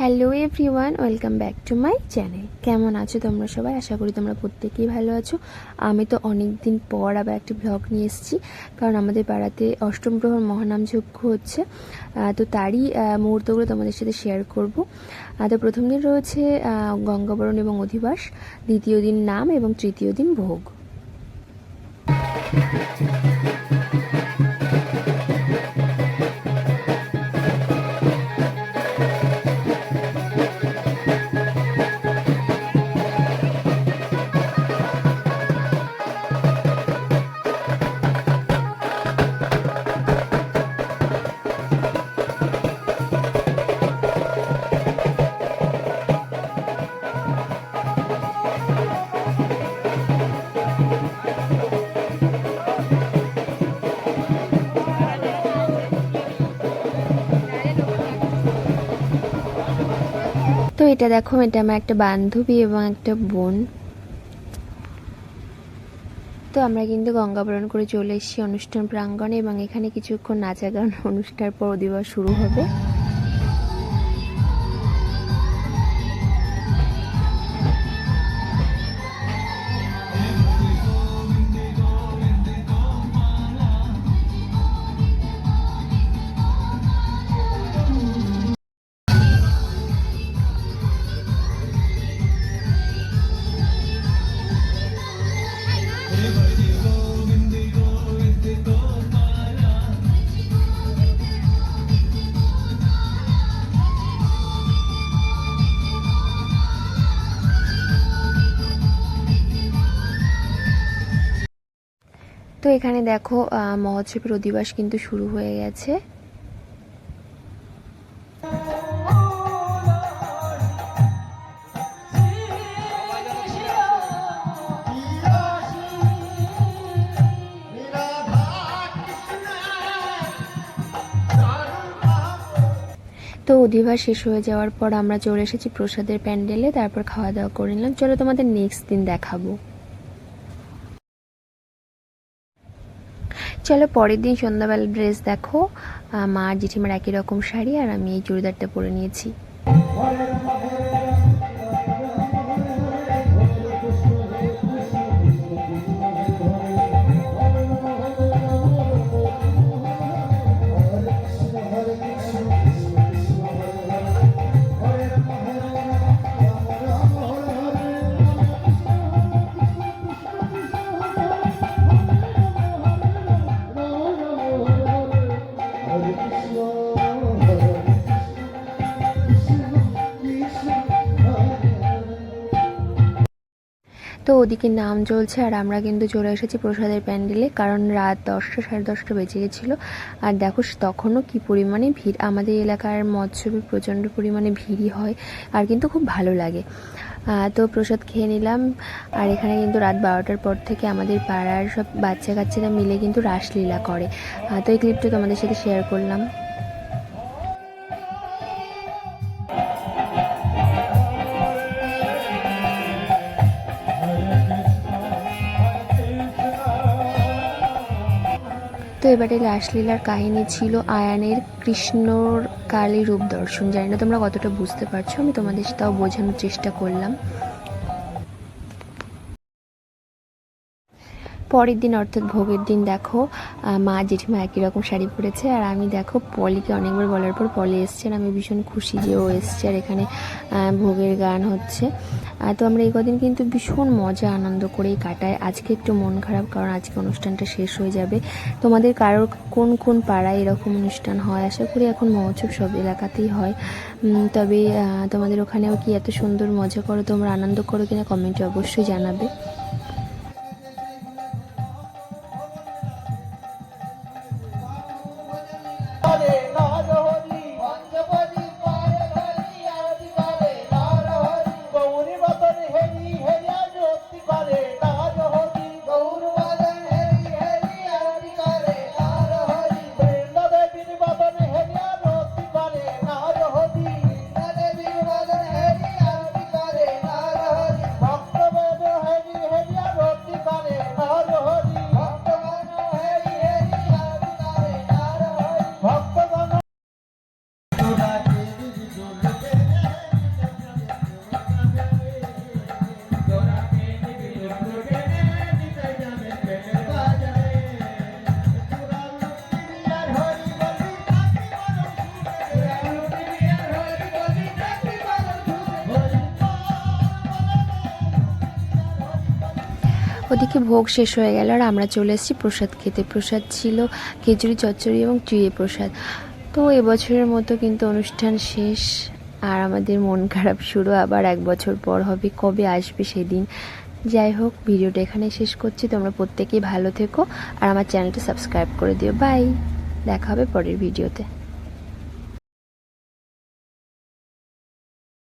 Hello everyone, welcome back to my channel. কেমন আছো তোমরা সবাই? আশা করি তোমরা প্রত্যেকেই ভালো আছো। আমি তো অনেক দিন পর আবার একটি ব্লগ নিয়ে এসেছি, কারণ আমাদের পাড়াতে অষ্টম প্রহর মহানাম যজ্ঞ হচ্ছে। তো তারই মুহূর্তগুলো তোমাদের সাথে শেয়ার করব। তো প্রথম দিন রয়েছে গঙ্গাবরণ এবং অধিবাস, দ্বিতীয় দিন নাম এবং তৃতীয় দিন ভোগ। এটা দেখো, এটা আমার একটা বান্ধবী এবং একটা বোন। তো আমরা কিন্তু গঙ্গাবরণ করে চলে এসেছি অনুষ্ঠান প্রাঙ্গণে এবং এখানে কিছুক্ষণ নাচা গান অনুষ্ঠান পর দিবস শুরু হবে। তো এখানে দেখো মহোৎসবের অধিবাস কিন্তু শুরু হয়ে গেছে। তো অধিবাস শেষ হয়ে যাওয়ার পর আমরা চলে এসেছি প্রসাদের প্যান্ডেলে, তারপর খাওয়া দাওয়া করে নিলাম। চলো তোমাদের নেক্সট দিন দেখাবো। চলো পরের দিন সন্ধ্যাবেলা ড্রেস দেখো। মা আর জেঠিমার একই রকম শাড়ি আর আমি এই চুড়িদারটা পরে নিয়েছি। তো ওদিকে নাম চলছে আর আমরা কিন্তু চলে এসেছি প্রসাদের প্যান্ডেলে, কারণ রাত দশটা সাড়ে দশটা বেজে গেছিল। আর দেখো তখনও কি পরিমাণে ভিড়, আমাদের এলাকার মৎস্যবে প্রচণ্ড পরিমাণে ভিড়ই হয় আর কিন্তু খুব ভালো লাগে। তো প্রসাদ খেয়ে নিলাম। আর এখানে কিন্তু রাত বারোটার পর থেকে আমাদের পাড়ার সব বাচ্চা কাচ্চারা মিলে কিন্তু রাসলীলা করে। তো এই ক্লিপটা তোমাদের সাথে শেয়ার করলাম। এবারে রাসলীলার কাহিনী ছিল আয়ানের কৃষ্ণর কালী রূপ দর্শন। জানি না তোমরা কতটা বুঝতে পারছ, আমি তোমাদের তাও বোঝানোর চেষ্টা করলাম। পরের দিন অর্থাৎ ভোগের দিন দেখো মা জেঠিমা একই রকম শাড়ি পরেছে আর আমি দেখো পলিকে অনেকবার বলার পর পলি এসছে আর আমি ভীষণ খুশি যে ও এসছে আর এখানে ভোগের গান হচ্ছে। তো আমরা এই কদিন কিন্তু ভীষণ মজা, আনন্দ করেই কাটাই। আজকে একটু মন খারাপ কারণ আজকে অনুষ্ঠানটা শেষ হয়ে যাবে। তোমাদের কারোর কোন কোন পাড়ায় এরকম অনুষ্ঠান হয়? আশা করি এখন মহোৎসব সব এলাকাতেই হয়। তবে তোমাদের ওখানেও কি এত সুন্দর মজা করো, তোমরা আনন্দ করো কিনা কমেন্টে অবশ্যই জানাবে। ওদিকে ভোগ শেষ হয়ে গেল আর আমরা চলে এসেছি প্রসাদ খেতে। প্রসাদ ছিল খিচুড়ি চচ্চড়ি এবং চুয়ে প্রসাদ। তো এবছরের মতো কিন্তু অনুষ্ঠান শেষ আর আমাদের মন খারাপ শুরু আবার এক বছর পর হবে, কবে আসবে সেদিন। যাই হোক, ভিডিওটা এখানে শেষ করছি। তোমরা প্রত্যেকেই ভালো থেকো আর আমার চ্যানেলটা সাবস্ক্রাইব করে দিও। বাই! দেখা হবে পরের ভিডিওতে।